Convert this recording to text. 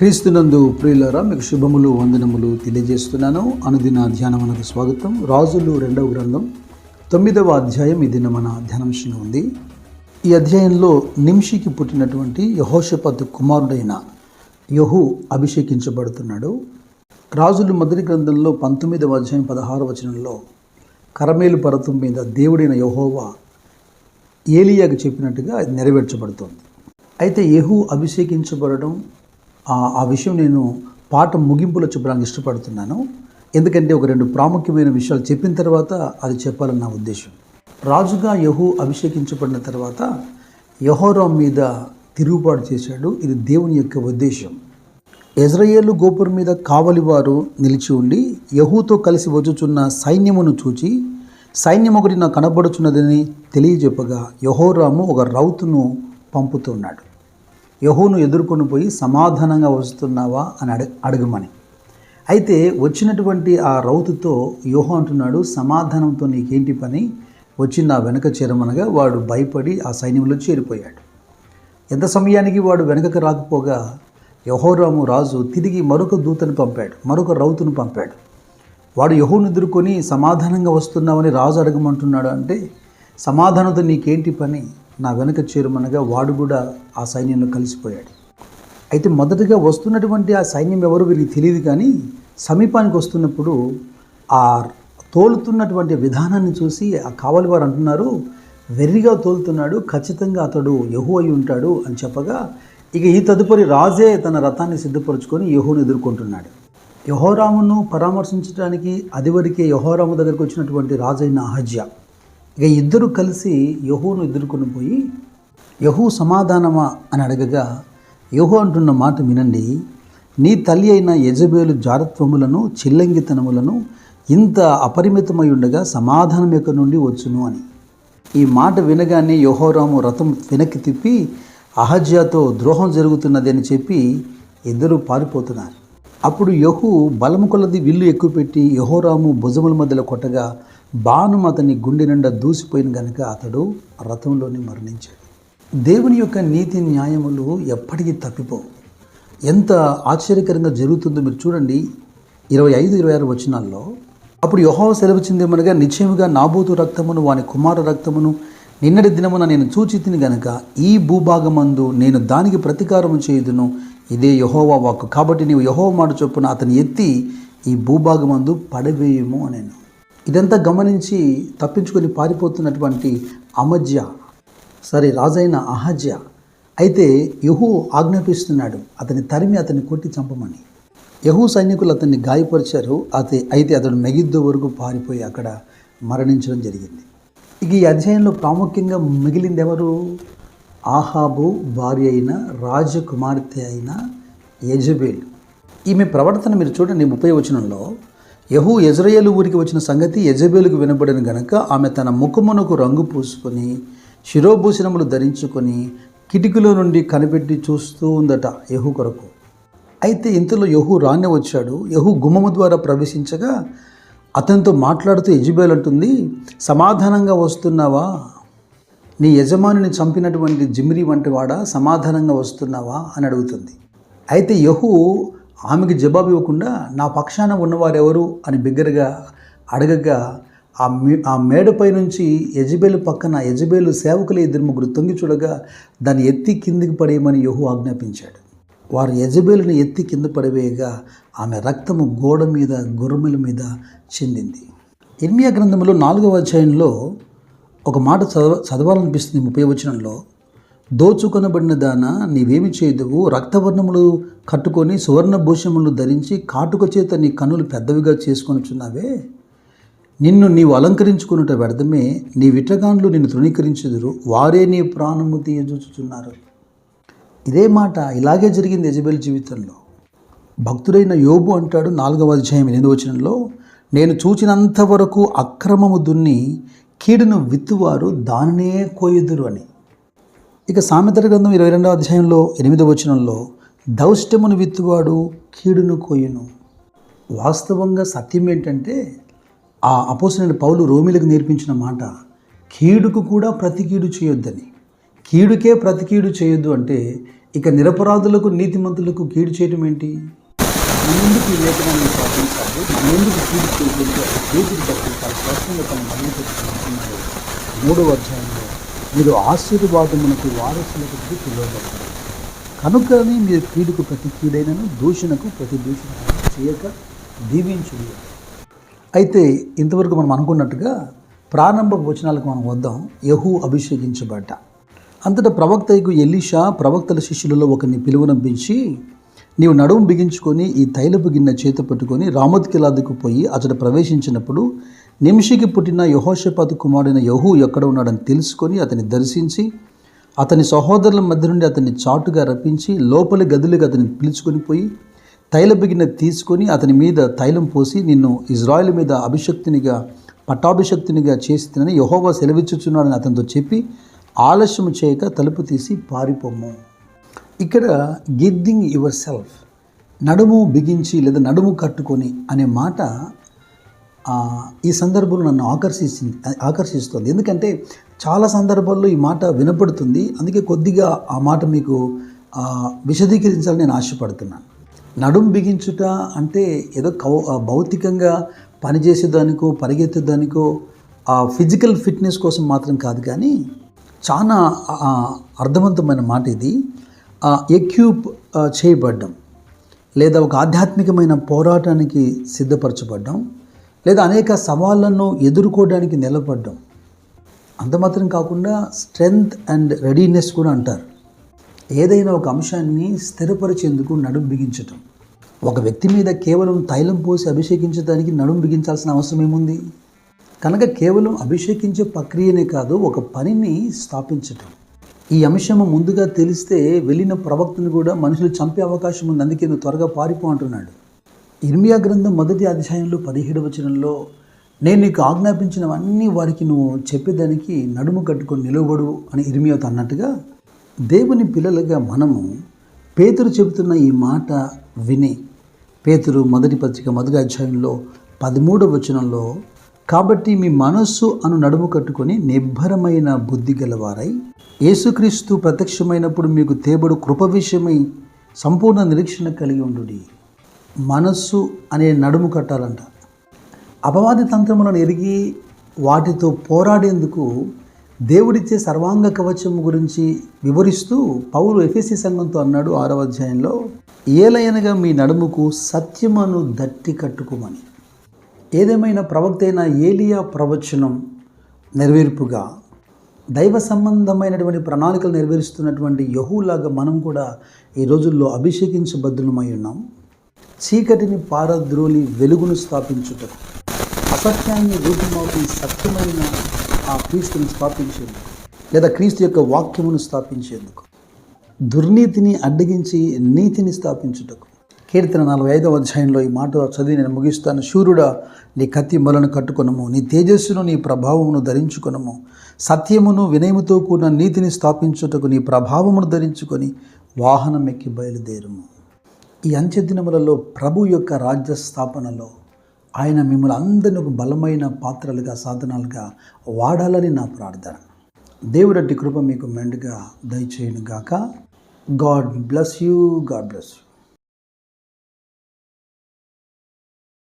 క్రీస్తునందు ప్రియులరా మీకు శుభములు వందనములు తెలియజేస్తున్నాను. అనుదిన ధ్యానమునకు స్వాగతం. రాజులు రెండవ గ్రంథం తొమ్మిదవ అధ్యాయం. ఇది మన ధ్యానాంశంగా ఉంది. ఈ అధ్యాయంలో నిమిషికి పుట్టినటువంటి యహోషపత్ కుమారుడైన యహు అభిషేకించబడుతున్నాడు. రాజులు మొదటి గ్రంథంలో పంతొమ్మిదవ అధ్యాయం పదహార వచనంలో కరమేలు పర్వతం మీద దేవుడైన యహోవా ఏలియాకు చెప్పినట్టుగా అది నెరవేర్చబడుతోంది. అయితే యహు అభిషేకించబడడం ఆ- విషయం నేను పాట ముగింపులో చెప్పడానికి ఇష్టపడుతున్నాను. ఎందుకంటే ఒక రెండు ప్రాముఖ్యమైన విషయాలు చెప్పిన తర్వాత అది చెప్పాలని నా ఉద్దేశం. రాజుగా యహు అభిషేకించబడిన తర్వాత యహోరాం మీద తిరుగుబాటు చేశాడు. ఇది దేవుని యొక్క ఉద్దేశం. ఎజ్రయేలు గోపురం మీద కావలివారు నిలిచి ఉండి యహూతో కలిసి వచ్చుచున్న సైన్యమును చూచి సైన్యం ఒకటి నాకు కనబడుచున్నదని తెలియజెప్పగా యహోరాము ఒక రౌతును పంపుతున్నాడు యహోను ఎదుర్కొని పోయి సమాధానంగా వస్తున్నావా అని అడ అడగమని. అయితే వచ్చినటువంటి ఆ రౌతుతో యోహో అంటున్నాడు సమాధానంతో నీకేంటి పని? వచ్చి నా వెనక చేరమనగా వాడు భయపడి ఆ సైన్యంలో చేరిపోయాడు. ఎంత సమయానికి వాడు వెనకకు రాకపోగా యహోరాము రాజు తిరిగి మరొక దూతను పంపాడు మరొక రౌతును పంపాడు. వాడు యహోను ఎదుర్కొని సమాధానంగా వస్తున్నావని రాజు అడగమంటున్నాడు అంటే సమాధానంతో నీకేంటి పని? నా వెనుక చేరుమనగా వాడు కూడా ఆ సైన్యంలో కలిసిపోయాడు. అయితే మొదటగా వస్తున్నటువంటి ఆ సైన్యం ఎవరు వీరికి తెలియదు కానీ సమీపానికి వస్తున్నప్పుడు ఆ తోలుతున్నటువంటి విధానాన్ని చూసి ఆ కావలి వారు అంటున్నారు వెర్రిగా తోలుతున్నాడు ఖచ్చితంగా అతడు యహు అయి ఉంటాడు అని చెప్పగా ఇక ఈ తదుపరి రాజే తన రథాన్ని సిద్ధపరచుకొని యహోను ఎదుర్కొంటున్నాడు. యహోరామును పరామర్శించడానికి అదివరకే యహోరాము దగ్గరికి వచ్చినటువంటి రాజైన అహజ్య ఇక ఇద్దరు కలిసి యహోను ఎదుర్కొని పోయి యహూ సమాధానమా అని అడగగా యహో అంటున్న మాట వినండి నీ తల్లి అయిన యజబేలు జారత్వములను చిల్లంగితనములను ఇంత అపరిమితమై ఉండగా సమాధానం ఎక్కడి నుండి వచ్చును అని. ఈ మాట వినగానే యహోరాము రథం వెనక్కి తిప్పి అహజ్యాతో ద్రోహం జరుగుతున్నది అని చెప్పి ఇద్దరూ పారిపోతున్నారు. అప్పుడు యహు బలము కొలది విల్లు ఎక్కుపెట్టి యహోరాము భుజముల మధ్యలో కొట్టగా బాణం అతని గుండె నిండా దూసిపోయిన గనుక అతడు రథంలోని మరణించాడు. దేవుని యొక్క నీతి న్యాయములు ఎప్పటికీ తప్పిపోవు. ఎంత ఆశ్చర్యకరంగా జరుగుతుందో మీరు చూడండి. ఇరవై ఐదు ఇరవై ఆరు వచనాల్లో అప్పుడు యహోవ సెలవుచిందేమనగా నిశ్చయముగా నాబోతు రక్తమును వాని కుమార రక్తమును నిన్నటి దినమున నేను చూచితిని గనక ఈ భూభాగమందు నేను దానికి ప్రతీకారము చేయుదును. ఇదే యహోవా వాక్కు. కాబట్టి నీవు యహోవ మాట చొప్పున అతని ఎత్తి ఈ భూభాగమందు పడవేయము అనేను. ఇదంతా గమనించి తప్పించుకొని పారిపోతున్నటువంటి అమజ్య సరే రాజైన అహజ్య అయితే యహు ఆజ్ఞాపిస్తున్నాడు అతని తరిమి అతన్ని కొట్టి చంపమని. యహూ సైనికులు అతన్ని గాయపరిచారు అతే అయితే అతడు మెగిద్దు వరకు పారిపోయి అక్కడ మరణించడం జరిగింది. ఇక ఈ అధ్యాయంలో ప్రాముఖ్యంగా మిగిలింది ఎవరు ఆహాబు భార్య అయిన రాజకుమార్తె అయిన యజబేల్. ఈమె ప్రవర్తన మీరు చూడండి ముప్పై వచనంలో. యహూ ఎజ్రయేలు ఊరికి వచ్చిన సంగతి యజబేలుకు వినబడిన గనక ఆమె తన ముఖమునకు రంగు పూసుకొని శిరోభూషణములు ధరించుకొని కిటికీలో నుండి కనిపెట్టి చూస్తూ ఉందట యహూ కొరకు. అయితే ఇంతలో యహూ రానే వచ్చాడు. యహూ గుమ్మము ద్వారా ప్రవేశించగా అతనితో మాట్లాడుతూ యజబేల్ అంటుంది సమాధానంగా వస్తున్నావా? నీ యజమానిని చంపినటువంటి జిమ్రి వంటి వాడ సమాధానంగా వస్తున్నావా అని అడుగుతుంది. అయితే యహు ఆమెకి జవాబు ఇవ్వకుండా నా పక్షాన ఉన్నవారెవరు అని బిగ్గరగా అడగగా ఆ మే ఆ మేడపై నుంచి యజబేలు పక్కన యజబేలు సేవకులు ఇద్దరు ముగ్గురు తొంగి చూడగా దాన్ని ఎత్తి కిందికి పడేయమని యహు ఆజ్ఞాపించాడు. వారు యజబేలుని ఎత్తి కింద పడివేయగా ఆమె రక్తము గోడ మీద గుర్రముల మీద చెందింది. ఇర్మియా గ్రంథంలో నాలుగవ అధ్యాయంలో ఒక మాట చదవ చదవాలనిపిస్తుంది ముప్పై వచనంలో. దోచుకొనబడిన దాన నీవేమి చేయదువు? రక్తవర్ణములు కట్టుకొని సువర్ణ భూషములు ధరించి కాటుక చేత నీ కన్నులు పెద్దవిగా చేసుకొనుచున్నావే? నిన్ను నీవు అలంకరించుకున్నట వ్యర్థమే. నీ విటగాండ్లు నిన్ను తృణీకరించుదురు. వారే నీ ప్రాణము తీయజూచుచున్నారు. ఇదే మాట ఇలాగే జరిగింది యజబెల్ జీవితంలో. భక్తుడైన యోబు అంటాడు నాలుగవ అధ్యాయం ఎనిమిది వచనంలో నేను చూచినంత వరకు అక్రమము దున్ని కీడును విత్తువారు దానినే కోయుదురు అని. ఇక సామెతల గ్రంథం ఇరవై రెండవ అధ్యాయంలో ఎనిమిదవ వచనంలో దౌష్టమును విత్తువాడు కీడును కోయును. వాస్తవంగా సత్యం ఏంటంటే ఆ అపోసిన పౌలు రోమిలకు నేర్పించిన మాట కీడుకు కూడా ప్రతికీడు చేయొద్దని. కీడుకే ప్రతికీడు చేయొద్దు అంటే ఇక నిరపరాధులకు నీతిమంతులకు కీడు చేయటం ఏంటి ఎందుకు వివేకమైన లేఖనాన్ని పాటించాలి ముందుకు తీర్చుకుంటే దేవుడి బట్టి స్పష్టంగా తన మనవి మూడవ అధ్యాయంలో మీరు ఆశీర్వాదమునకు వారసులకు పిలువబడతారు. కనుకని మీరు కీడుకు ప్రతి కీడైనను దూషణకు ప్రతి దూషణ చేయక దీవించుడు. అయితే ఇంతవరకు మనం అనుకున్నట్టుగా ప్రారంభ వచనాలకు మనం వద్దాం. యహూ అభిషేకించబడ్డ. అంతటా ప్రవక్తకు ఎలీషా ప్రవక్తల శిష్యులలో ఒకరిని పిలువనంపించి నీవు నడుము బిగించుకొని ఈ తైలపు గిన్నె చేత పట్టుకొని రామత్కిలాదుకు పోయి అతడు ప్రవేశించినప్పుడు నిమిషికి పుట్టిన యహోషపాతు కుమారుడైన యహూ ఎక్కడ ఉన్నాడని తెలుసుకొని అతన్ని దర్శించి అతని సహోదరుల మధ్య నుండి అతన్ని చాటుగా రప్పించి లోపలి గదులకు అతన్ని పిలుచుకొని పోయి తైలపు గిన్నె తీసుకొని అతని మీద తైలం పోసి నిన్ను ఇజ్రాయెల్ మీద అభిషక్తినిగా పట్టాభిషక్తినిగా తినని యహోవా సెలవిచ్చుచున్నాడని అతనితో చెప్పి ఆలస్యం చేయక తలుపు తీసి పారిపోము ఇక్కడ గిద్దింగ్ యువర్ సెల్ఫ్ నడుము బిగించి లేదా నడుము కట్టుకొని అనే మాట ఈ సందర్భంలో నన్ను ఆకర్షించింది ఆకర్షిస్తుంది. ఎందుకంటే చాలా సందర్భాల్లో ఈ మాట వినపడుతుంది. అందుకే కొద్దిగా ఆ మాట మీకు విశదీకరించాలని నేను ఆశపడుతున్నాను. నడుం బిగించుట అంటే ఏదో కౌ భౌతికంగా పనిచేసేదానికో పరిగెత్తేదానికో ఆ ఫిజికల్ ఫిట్నెస్ కోసం మాత్రం కాదు కానీ చాలా అర్థవంతమైన మాట ఇది. ఎక్యూప్ చేయబడ్డం. లేదా ఒక ఆధ్యాత్మికమైన పోరాటానికి సిద్ధపరచబడ్డం. లేదా అనేక సవాళ్ళను ఎదుర్కోవడానికి నిలబడ్డం. అంత మాత్రం కాకుండా స్ట్రెంగ్త్ అండ్ రెడీనెస్ కూడా అంటారు. ఏదైనా ఒక అంశాన్ని స్థిరపరిచేందుకు నడుం బిగించటం. ఒక వ్యక్తి మీద కేవలం తైలం పోసి అభిషేకించడానికి నడుం బిగించాల్సిన అవసరం ఏముంది? కనుక కేవలం అభిషేకించే ప్రక్రియనే కాదు ఒక పనిని స్థాపించటం. ఈ అంశము ముందుగా తెలిస్తే వెళ్ళిన ప్రవక్తను కూడా మనుషులు చంపే అవకాశం ఉంది. అందుకే నువ్వు త్వరగా పారిపో అంటున్నాడు. ఇర్మియా గ్రంథం మొదటి అధ్యాయంలో పదిహేడు వచనంలో నేను నీకు ఆజ్ఞాపించినవన్నీ వారికి నువ్వు చెప్పేదానికి నడుము కట్టుకొని నిలవబడు అని ఇర్మియాతో అన్నట్టుగా దేవుని పిల్లలుగా మనము పేతురు చెబుతున్న ఈ మాట విని పేతురు మొదటి పత్రిక మొదటి అధ్యాయంలో పదమూడవ వచనంలో కాబట్టి మీ మనస్సు అను నడుము కట్టుకొని నిబ్బరమైన బుద్ధి గలవారై యేసుక్రీస్తు ప్రత్యక్షమైనప్పుడు మీకు తేబడు కృప విషయమై సంపూర్ణ నిరీక్షణ కలిగి ఉండు మనస్సు అనే నడుము కట్టాలంట. అపవాది తంత్రములను ఎరిగి వాటితో పోరాడేందుకు దేవుడిచ్చే సర్వాంగ కవచం గురించి వివరిస్తూ పౌరు ఎఫ్ఎస్సి సంఘంతో అన్నాడు ఆరవ అధ్యాయంలో ఏలయనగా మీ నడుముకు సత్యమును దట్టి కట్టుకోమని. ఏదేమైనా ప్రవక్త అయిన ఏలియా ప్రవచనం నెరవేర్పుగా దైవ సంబంధమైనటువంటి ప్రణాళికలు నెరవేరుస్తున్నటువంటి యహూలాగా మనం కూడా ఈ రోజుల్లో అభిషేకించబద్ధులమై ఉన్నాం. చీకటిని పారద్రోలి వెలుగును స్థాపించుటకు అసత్యాన్ని రూపమవుతూ సత్యమైన ఆ క్రీస్తుని స్థాపించేందుకు లేదా క్రీస్తు యొక్క వాక్యమును స్థాపించేందుకు దుర్నీతిని అడ్డగించి నీతిని స్థాపించుటకు కీర్తన నలభై ఐదవ అధ్యాయంలో ఈ మాట చదివి నేను ముగిస్తాను. శూరుడా నీ కత్తి మొలను కట్టుకొనము నీ తేజస్సును నీ ప్రభావమును ధరించుకొనము. సత్యమును వినయముతో కూడిన నీతిని స్థాపించుటకు నీ ప్రభావమును ధరించుకొని వాహనం ఎక్కి బయలుదేరుము. ఈ అంచె దినములలో ప్రభు యొక్క రాజ్య స్థాపనలో ఆయన మిమ్మల్ని అందరిని ఒక బలమైన పాత్రలుగా సాధనాలుగా వాడాలని నా ప్రార్థన. దేవుడట్టి కృప మీకు మెండుగా దయచేయను గాక God bless you God bless you.